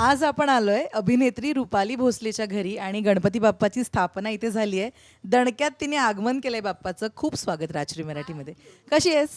आज आपण आलोय अभिनेत्री रुपाली भोसलेच्या घरी आणि गणपती बाप्पाची स्थापना इथे झाली आहे. दणक्यात तिने आगमन केलंय बाप्पाचं. खूप स्वागत राजश्री मराठीमध्ये. कशी आहेस?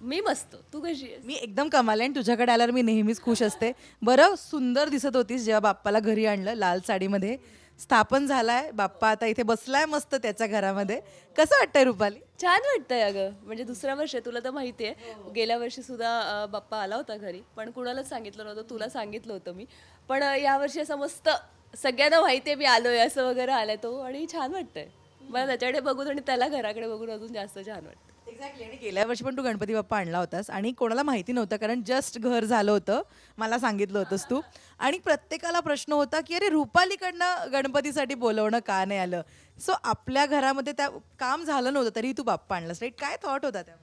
मी मस्त. तू कशी आहेस? मी एकदम कमाल आहे आणि तुझ्याकडे आल्यावर मी नेहमीच खुश असते. बरं सुंदर दिसत होतीस जेव्हा बाप्पाला घरी आणलं लाल साडीमध्ये. स्थापन झालाय बाप्पा आता इथे बसलाय मस्त त्याच्या घरामध्ये. कसं वाटतंय रुपाली? छान वाटतंय अगं. म्हणजे दुसऱ्या वर्ष आहे, तुला तर माहिती आहे. गेल्या वर्षी सुद्धा अं, बाप्पा आला होता घरी. पण कुणालाच सांगितलं नव्हतं तुला सांगितलं होतं मी. पण अं, यावर्षी असं मस्त सगळ्यांना माहिती आहे मी आलोय असं वगैरे आलाय तो. आणि छान वाटतंय. मला त्याच्याकडे बघून आणि त्याला घराकडे बघून अजून जास्त छान वाटतं एक्झॅक्टली आणि गेल्या वर्षी पण तू गणपती बाप्पा आणला होतास आणि कोणाला माहिती नव्हतं कारण जस्ट घर झालं होतं. मला सांगितलं होतंस तू. आणि प्रत्येकाला प्रश्न होता की अरे रुपालीकडनं गणपतीसाठी बोलवणं का नाही आलं? सो आपल्या घरामध्ये त्या काम झालं नव्हतं तरी तू बाप्पा आणलास राईट काय थॉट होता त्या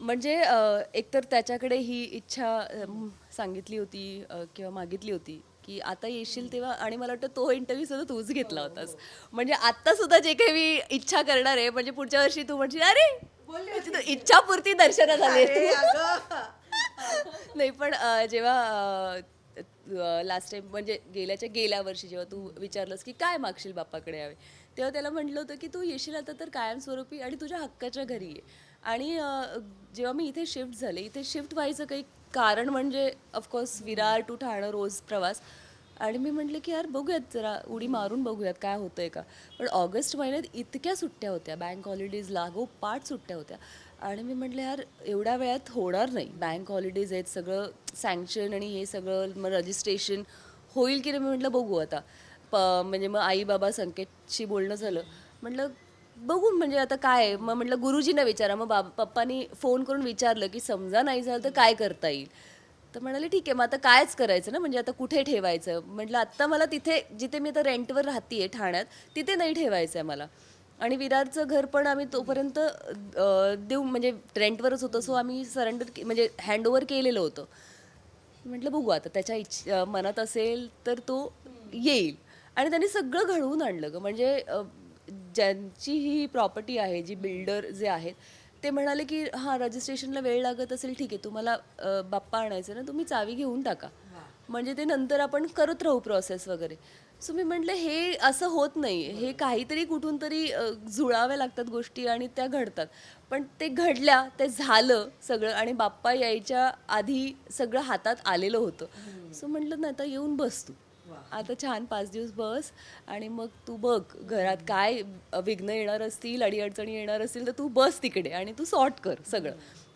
म्हणजे एकतर त्याच्याकडे ही इच्छा सांगितली होती किंवा मागितली होती की आता येशील तेव्हा आणि मला वाटतं तो इंटरव्ह्यू सुद्धा तूच घेतला होतास. म्हणजे आता सुद्धा जे काही मी इच्छा करणार आहे म्हणजे पुढच्या वर्षी तू म्हणशील अरे इच्छापूर्ती दर्शनात आली नाही पण जेव्हा लास्ट टाइम म्हणजे गेल्याच्या गेल्या वर्षी जेव्हा तू विचारलंस की काय मागशील बाप्पाकडे यावे तेव्हा त्याला म्हटलं होतं की तू येशील आता तर कायमस्वरूपी आणि तुझ्या हक्काच्या घरी ये. आणि जेव्हा मी इथे शिफ्ट झाले इथे शिफ्ट व्हायचं काही कारण म्हणजे of course Virar to Thane रोज प्रवास. आणि मी म्हटलं की यार बघूयात जरा उडी मारून बघूयात काय होतंय का. पण ऑगस्ट महिन्यात इतक्या सुट्ट्या होत्या बँक हॉलिडेज लागोपाठ सुट्ट्या होत्या. आणि मी म्हटलं यार एवढ्या वेळात होणार नाही. बँक हॉलिडेज आहेत सगळं सँक्शन आणि हे सगळं मग रजिस्ट्रेशन होईल की नाही? मी म्हटलं बघू आता. प म्हणजे मग आई बाबा संकेतशी बोलणं झालं. म्हटलं बघू म्हणजे आता काय मग म्हटलं गुरुजींना विचारा. मग बाबा पप्पानी फोन करून विचारलं की समजा नाही झालं तर काय करता येईल? तर म्हणाले ठीक आहे मग आता कायच करायचं ना? म्हणजे आता कुठे ठेवायचं? म्हटलं आत्ता मला तिथे जिथे मी आता रेंटवर राहतीये ठाण्यात तिथे नाही ठेवायचं आहे मला. आणि विरारचं घर पण आम्ही तोपर्यंत देऊ म्हणजे रेंटवरच होतं. सो आम्ही सरेंडर म्हणजे हँडओव्हर केलेलं होतं. म्हटलं बघू आता त्याच्या इच्छ मनात असेल तर तो येईल. आणि त्यांनी सगळं घडवून आणलं ग. म्हणजे ज्यांची ही प्रॉपर्टी आहे जी बिल्डर जे आहेत ते म्हणाले की हां रजिस्ट्रेशनला वेळ लागत असेल ठीक आहे तुम्हाला अं, बाप्पा आणायचं ना तुम्ही चावी घेऊन टाका. म्हणजे ते नंतर आपण करत राहू प्रोसेस वगैरे. सो मी म्हटलं हे असं होत नाही. हे काहीतरी कुठून तरी अ, जुळाव्या लागतात गोष्टी आणि त्या घडतात. पण ते घडल्या ते झालं सगळं आणि बाप्पा यायच्या आधी सगळं हातात आलेलं होतं. सो म्हटलं ना आता येऊन बस तू. आता छान पाच दिवस बस आणि मग तू बघ घरात काय विघ्न येणार असतील अडीअडचणी येणार असतील तर तू बस तिकडे आणि तू सॉर्ट कर सगळं.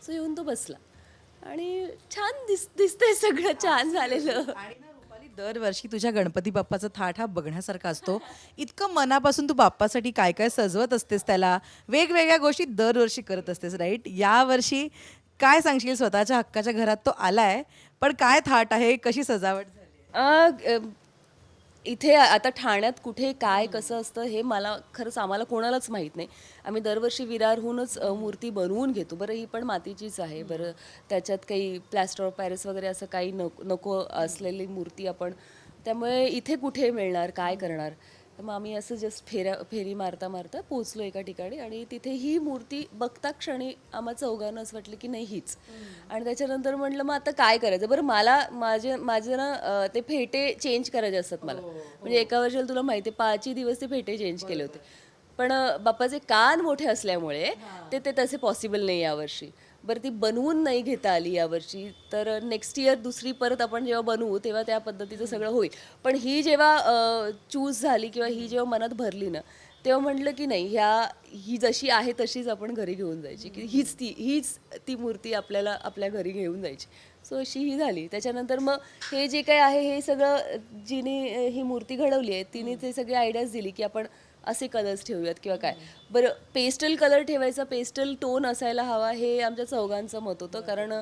सो येऊन तो बसला. आणि छान दिस दिसतंय सगळं छान झालेलं. आणि ना रुपाली दरवर्षी तुझ्या गणपती बाप्पाचा थाट हा बघण्यासारखा असतो. इतकं मनापासून तू बाप्पासाठी काय काय सजवत असतेस त्याला? वेगवेगळ्या गोष्टी दरवर्षी करत असतेस राईट यावर्षी काय सांगशील? स्वतःच्या हक्काच्या घरात तो आलाय पण काय थाट आहे? कशी सजावट झाली अ, अ, इथे आता ठाण्यात कुठे काय कसं असतं हे मला खरंच आम्हाला कोणालाच माहीत नाही. आम्ही दरवर्षी विरारहूनच मूर्ती बनवून घेतो. बरं ही पण मातीचीच आहे. बरं त्याच्यात काही प्लॅस्टर ऑफ पॅरिस वगैरे असं काही नको नको असलेली मूर्ती आपण त्यामुळे इथे कुठे मिळणार काय करणार? तर मग आम्ही असं जस्ट फेऱ्या फेरी मारता मारता पोचलो एका ठिकाणी आणि तिथे ही मूर्ती बघता क्षणी आम्हा चौघांना असं वाटलं की नाही हीच. आणि त्याच्यानंतर म्हटलं मग आता काय करायचं? बरं मला माझे माझे ना ते फेटे चेंज करायचे असतात मला. म्हणजे एका वर्षाला तुला माहिती आहे पाचही दिवस ते फेटे चेंज केले होते. पण बाप्पाचे कान मोठे असल्यामुळे ते ते तसे पॉसिबल नाही यावर्षी. बरं ती बनवून नाही घेता आली यावर्षी. तर नेक्स्ट इयर दुसरी परत आपण जेव्हा बनवू तेव्हा त्या पद्धतीचं सगळं होईल. पण ही जेव्हा चूज झाली किंवा ही जेव्हा मनात भरली ना तेव्हा म्हटलं की नाही ह्या ही जशी आहे तशीच आपण घरी घेऊन जायची. की हीच ती हीच ती मूर्ती आपल्याला आपल्या घरी घेऊन जायची. सो अशी ही झाली. त्याच्यानंतर मग हे जे काही आहे हे सगळं जिने ही मूर्ती घडवली आहे तिने ते सगळे आयडियाज दिली की आपण असे कलर्स ठेवूयात किंवा काय? बरं पेस्टल कलर ठेवायचा पेस्टल टोन असायला हवा हे आमच्या चौघांचं मत होतं. कारण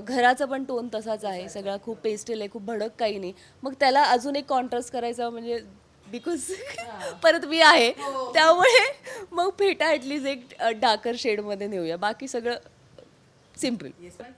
घराचा पण टोन तसाच आहे. सगळा खूप पेस्टल आहे खूप भडक काही नाही. मग त्याला अजून एक कॉन्ट्रास्ट करायचा म्हणजे बिकॉज परत मी आहे. त्यामुळे मग फेटा ॲटलीस्ट एक डार्कर शेडमध्ये नेऊया. बाकी सगळं सिंपल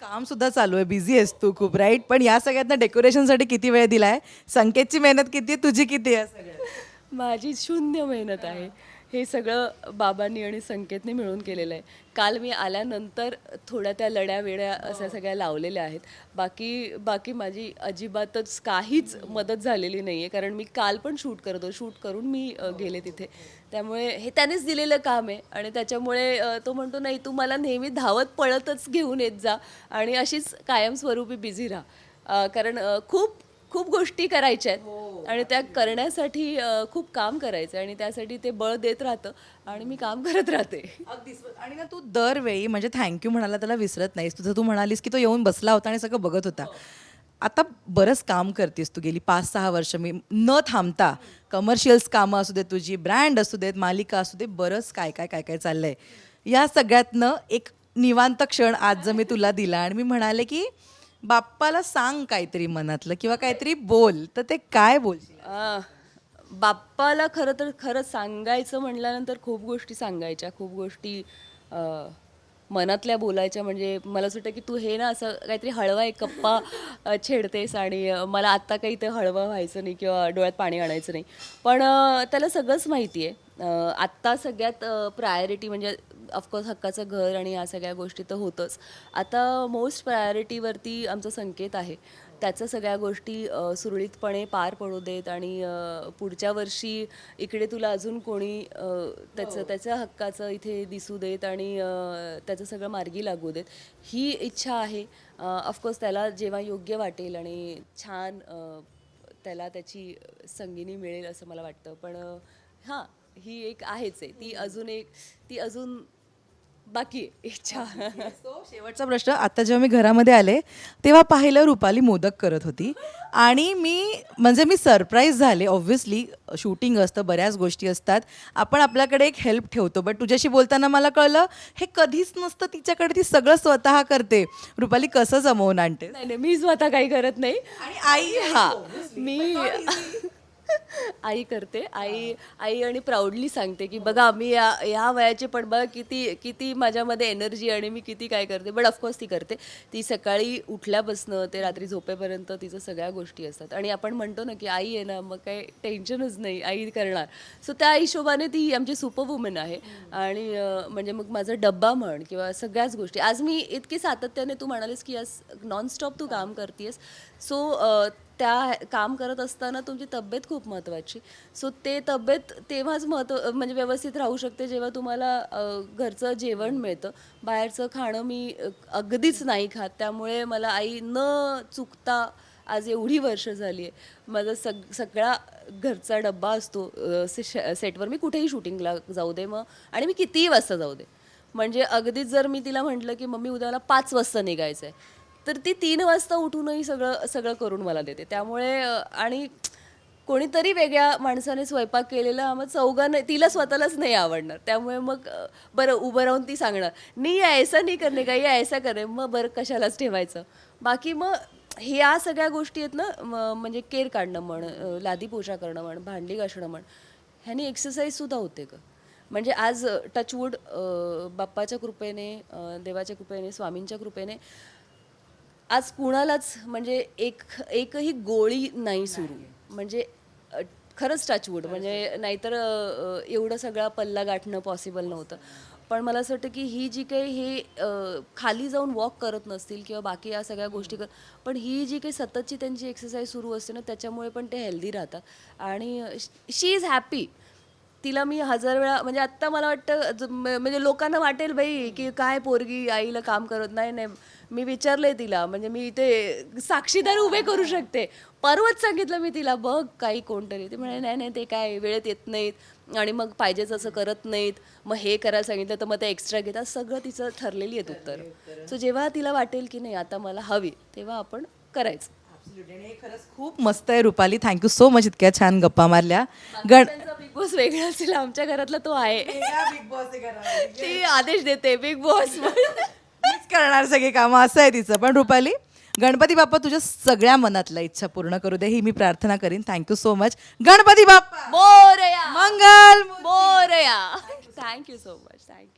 काम सुद्धा चालू आहे. बिझी आहेस तू खूप राईट पण या सगळ्यांना डेकोरेशनसाठी किती वेळ दिलाय? संकेतची मेहनत किती आहे? तुझी किती आहे सगळ्यात? माझी शून्य मेहनत आहे. हे सगळं बाबांनी आणि संकेतने मिळून केलेलं आहे. काल मी आल्यानंतर थोड्या त्या लड्या वेड्या अशा सगळ्या लावलेल्या आहेत. बाकी बाकी माझी अजिबातच काहीच मदत झालेली नाही आहे कारण मी काल पण शूट करत होतो. शूट करून मी गेले तिथे. त्यामुळे हे त्यानेच दिलेलं काम आहे. आणि त्याच्यामुळे तो म्हणतो नाही तू मला नेहमी धावत पळतच घेऊन येत जा. आणि अशीच कायमस्वरूपी बिझी राहा. कारण खूप खूप गोष्टी करायच्या आहेत. आणि त्या करण्यासाठी अ, खूप काम करायचं आणि त्यासाठी ते बळ देत राहतं. आणि मी काम करत राहते. अगदीच आणि ना तू दरवेळी म्हणजे थँक्यू म्हणाला त्याला विसरत नाहीस. तुझं तू म्हणालीस की तो येऊन बसला होता आणि सगळं बघत होता. आता बरंच काम करतेस तू गेली पाच सहा वर्ष. मी न थांबता कमर्शियल्स कामं असू देत तुझी ब्रँड असू देत मालिका असू दे बरंच काय काय काय काय चाललंय. या सगळ्यातनं एक निवांत क्षण आज जर मी तुला दिला. आणि मी म्हणाले की बाप्पाला सांग काहीतरी मनातलं किंवा काहीतरी बोल तर ते काय बोल बाप्पाला खरं तर खरं सांगायचं म्हटल्यानंतर खूप गोष्टी सांगायच्या खूप गोष्टी मनातल्या बोलायच्या. म्हणजे मला असं वाटतं की तू हे ना असं काहीतरी हळवा एक कप्पा छेडतेस आणि मला आत्ता काही ते हळवं व्हायचं नाही किंवा डोळ्यात पाणी आणायचं नाही. पण त्याला सगळंच माहिती आहे आत्ता सगळ्यात प्रायोरिटी म्हणजे ऑफकोर्स हक्काचं घर आणि या सगळ्या गोष्टी तर होतंच. आता मोस्ट प्रायोरिटीवरती आमचा संकेत आहे. त्याच्या सगळ्या गोष्टी सुरळीतपणे पार पडू देत आणि पुढच्या वर्षी इकडे तुला अजून कोणी त्याचं त्याच्या हक्काचं इथे दिसू देत आणि त्याचं सगळं मार्गी लागू देत. ही इच्छा आहे. ऑफकोर्स त्याला जेव्हा योग्य वाटेल आणि छान त्याला त्याची संगिनी मिळेल असं मला वाटतं. पण हां ही एक आहेच आहे. ती अजून एक ती अजून बाकी इच्छा. शेवटचा प्रश्न आता जेव्हा मी घरामध्ये आले तेव्हा पाहिलं रुपाली मोदक करत होती. आणि मी म्हणजे मी सरप्राईज झाले. ऑब्व्हियसली शूटिंग असतं बऱ्याच गोष्टी असतात. आपण आपल्याकडे एक हेल्प ठेवतो. बट तुझ्याशी बोलताना मला कळलं हे कधीच नसतं तिच्याकडे. ती सगळं स्वतः करते. रुपाली कसं जमवून आणते? नाही नाही मी स्वतः काही करत नाही. आणि आई हा. मी आई करते. आई आई आणि प्राऊडली सांगते की बघा मी या या वयाचे पण बघा किती किती माझ्यामध्ये एनर्जी आणि मी किती काय करते. बट ऑफकोर्स ती करते. ती सकाळी उठल्यापासनं ते रात्री झोपेपर्यंत तिचं सगळ्या गोष्टी असतात. आणि आपण म्हणतो ना की आई आहे ना मग काही टेन्शनच नाही आई करणार. सो त्या हिशोबाने ती आमची सुपर वुमन आहे आणि म्हणजे मग माझा डब्बा म्हण किंवा सगळ्याच गोष्टी. आज मी इतकी सातत्याने तू म्हणालीस की आज नॉनस्टॉप तू काम करतेस सो त्या काम करत असताना तुमची तब्येत खूप महत्त्वाची सो ते तब्येत तेव्हाच महत्त्व म्हणजे व्यवस्थित राहू शकते जेव्हा तुम्हाला घरचं जेवण मिळतं. बाहेरचं खाणं मी अगदीच नाही खात. त्यामुळे मला आई न चुकता आज एवढी वर्ष झाली आहे. माझा सग सगळा घरचा डब्बा असतो से- सेटवर. मी कुठेही शूटिंगला जाऊ दे मग. आणि मी कितीही वाजता जाऊ दे. म्हणजे अगदीच जर मी तिला म्हटलं की मम्मी उद्याला पाच वाजता निघायचं आहे तर ती तीन वाजता उठूनही सगळं सगळं करून मला देते. त्यामुळे आणि कोणीतरी वेगळ्या माणसाने स्वयंपाक केलेला मग चौघांना तिला स्वतःलाच नाही आवडणार. त्यामुळे मग बरं उभं राहून ती सांगणार नी ऐसा नाही करणे का? या ऐसा करे मग बरं कशालाच ठेवायचं. बाकी मग ह्या सगळ्या गोष्टी आहेत ना म्हणजे केर काढणं म्हण लादी पोछा करणं म्हण भांडी घासणं म्हण ह्यानी एक्सरसाइजसुद्धा होते ग. म्हणजे आज टचवूड बाप्पाच्या कृपेने देवाच्या कृपेने स्वामींच्या कृपेने आज कुणालाच म्हणजे एक एकही गोळी नाही सुरू. म्हणजे अ, खरंच टचवूड म्हणजे नाहीतर अ, एवढं सगळा पल्ला गाठणं पॉसिबल नव्हतं. पण मला असं वाटतं की ही जी काही हे अ, खाली जाऊन वॉक करत नसतील किंवा बाकी या सगळ्या गोष्टी कर पण ही जी काही सततची त्यांची एक्सरसाइज सुरू असते ना त्याच्यामुळे पण ते हेल्दी राहतात. आणि शी इज हॅपी तिला मी हजार वेळा म्हणजे आत्ता मला वाटतं ज- म- म्हणजे लोकांना वाटेल बाई की काय पोरगी आईला काम करत नाही नाही. मी विचारलंय तिला म्हणजे मी इथे साक्षीदार उभे करू शकते. परवच सांगितलं मी तिला बघ काही कोणतरी. ते म्हणे नाही नाही ते काय वेळेत येत नाहीत आणि मग पाहिजेच असं करत नाहीत. मग हे करायला सांगितलं तर मग ते एक्स्ट्रा घेतात. सगळं तिचं ठरलेली आहेत उत्तर. सो जेव्हा तिला वाटेल की नाही आता मला हवी तेव्हा आपण करायचं. खरंच खूप मस्त आहे रुपाली. थँक्यू सो मच इतक्या छान गप्पा मारल्या. गण बिग बॉस वेगळा असेल आमच्या घरातला तो आहे. बिग बॉस ती आदेश देते बिग बॉस मीच करणार सगळी कामं असं आहे तिचं. पण रुपाली गणपती बाप्पा तुझ्या सगळ्या मनातल्या इच्छा पूर्ण करू दे ही मी प्रार्थना करीन. Thank you so much Ganpati Bappa! Morya! Mangal! Morya! Thank you so much thank you